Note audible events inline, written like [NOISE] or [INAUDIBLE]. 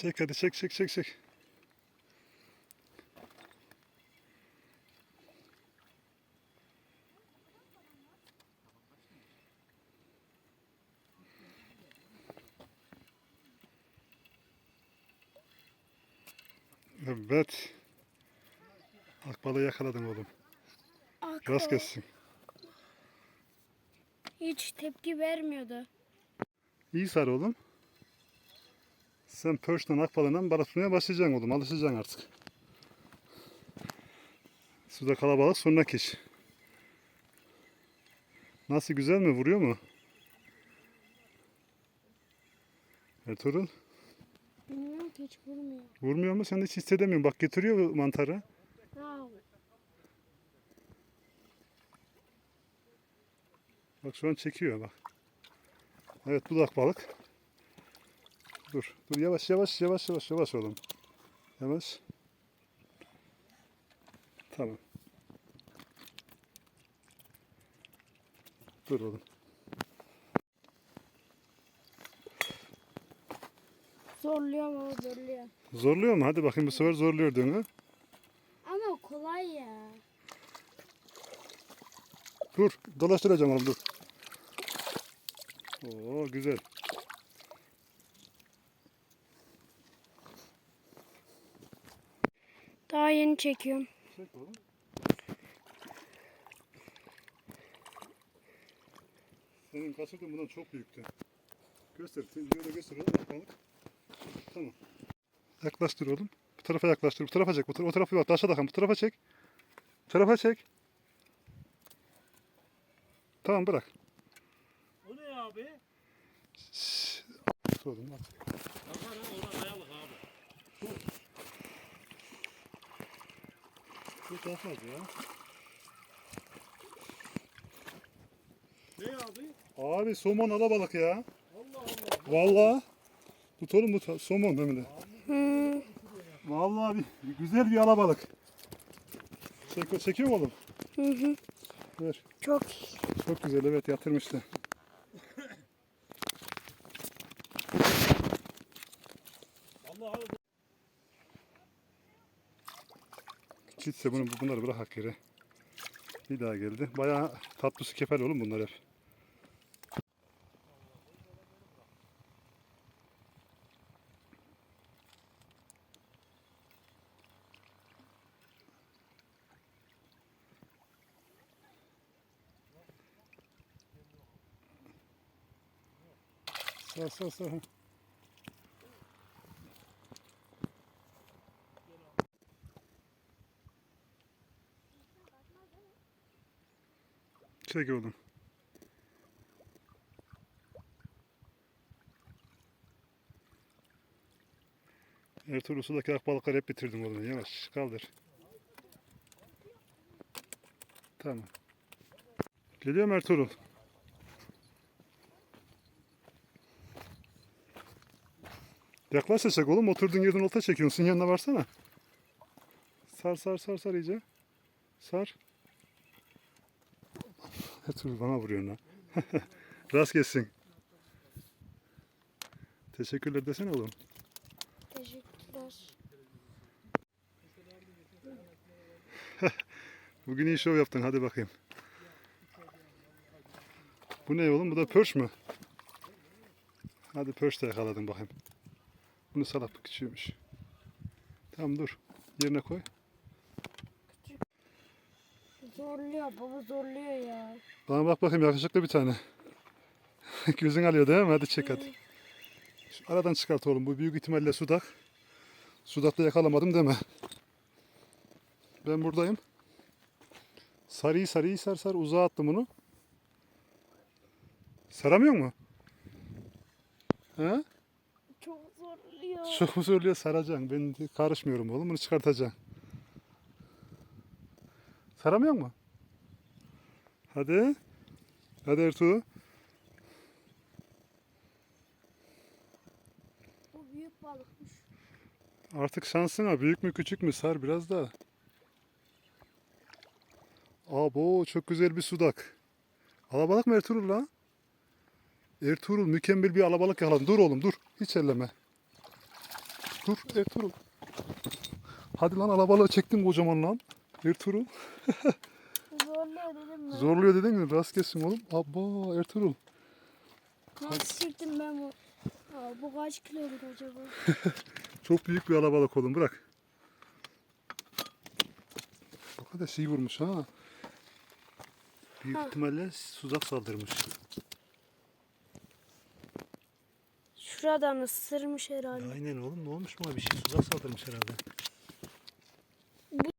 Çek hadi çek çek çek çek. Evet. Akbalı yakaladın oğlum. Aklı Rast gelsin. hiç tepki vermiyordu. İyi sar oğlum. Sen pörşten akbalından balık tutmaya başlayacaksın oğlum. Alışacaksın artık. Suda kalabalık sonraki iş. Nasıl güzel mi? Vuruyor mu? Ertuğrul Bilmiyorum ki hiç vurmuyor. vurmuyor mu? Sen hiç hissedemiyorsun. Bak getiriyor bu mantarı. Bak şu an çekiyor bak. Evet budak balık. Dur. Dur yavaş yavaş yavaş yavaş yavaş oğlum. Yavaş. Tamam. Dur oğlum. zorluyor ama zorluyor. Zorluyor mu? Hadi bakayım bu sefer zorluyor döngü. Ama kolay ya. Dur. Dolaştıracağım oğlum dur. Oo güzel. Daha yeni çekiyorum. Çek oğlum. Senin kaçırdığın bundan çok büyüktü. Göster. Videoda göster oğlum. bak Balık. Tamam. Yaklaştır oğlum. Bu tarafa yaklaştır. Bu tarafa çek. Bu tarafa, o tarafa bak. Aşağı bakın. Bu tarafa çek. Bu tarafa çek. Tamam bırak. O ne abi? Şşş. Oğlum at. Bakar ha orada kayalık abi. Hiç atmaz ya. Ne abi? Abi somon alabalık ya. Allah Allah. Vallahi. Tut oğlum bu ta- somon? Hmm. Vallahi bir, güzel bir alabalık. Çek, çekiyor mu oğlum? Hı hı. Ver. Çok Çok güzel evet yatırmıştı. Allah abi. Gitse bunu bunları bırak hak yere. Bir daha geldi. Bayağı tatlı su kefal oğlum bunlar hep. Sağ sağ sağ. Çek oğlum. Ertuğrul sudaki akbalıkları hep bitirdim oğlum. Yavaş kaldır. Tamam. Geliyor mu Ertuğrul? Yaklaş da çek oğlum. Oturduğun yerden olta çekiyorsun. Yanına varsana. Sar sar sar sar iyice. Sar. Ertuğrul bana vuruyor lan. [LAUGHS] Rast gelsin. Teşekkürler desene oğlum. teşekkürler. [LAUGHS] Bugün iyi şov yaptın hadi bakayım. Bu ne oğlum? Bu da pörş mü? Hadi pörş de yakaladın bakayım. Bunu salak küçüğümüş. Tamam dur. Yerine koy. Zorluyor baba zorluyor ya. Bana bak bakayım yakışıklı bir tane. [LAUGHS] Gözün alıyor değil mi? Hadi çek hadi. Şu aradan çıkart oğlum. Bu büyük ihtimalle sudak. Sudakta yakalamadım deme. Ben buradayım. Sarıyı sarıyı sar sar uzağa attım bunu. Saramıyor mu? He? Çok zorluyor. Çok söylüyor saracaksın. Ben karışmıyorum oğlum. Bunu çıkartacaksın. Saramıyor mu? Hadi. Hadi Ertuğ. Bu büyük balıkmış. Artık şansına büyük mü küçük mü sar biraz da. Abo çok güzel bir sudak. Alabalık mı Ertuğrul la? Ertuğrul mükemmel bir alabalık yakaladın. Dur oğlum dur. Hiç elleme. Dur Ertuğrul. Hadi lan alabalığı çektin kocaman lan. Ertuğrul. Zorluyor dedim ben. Zorluyor dedin mi? Rast gelsin oğlum. Abba Ertuğrul. Nasıl çektim ben bu? Aa, bu kaç kiloluk acaba? [LAUGHS] Çok büyük bir alabalık oğlum bırak. O kadar şey vurmuş ha. Büyük Ha. ihtimalle tuzak saldırmış. Şuradan ısırmış herhalde. Aynen oğlum ne olmuş buna bir şey tuzak saldırmış herhalde.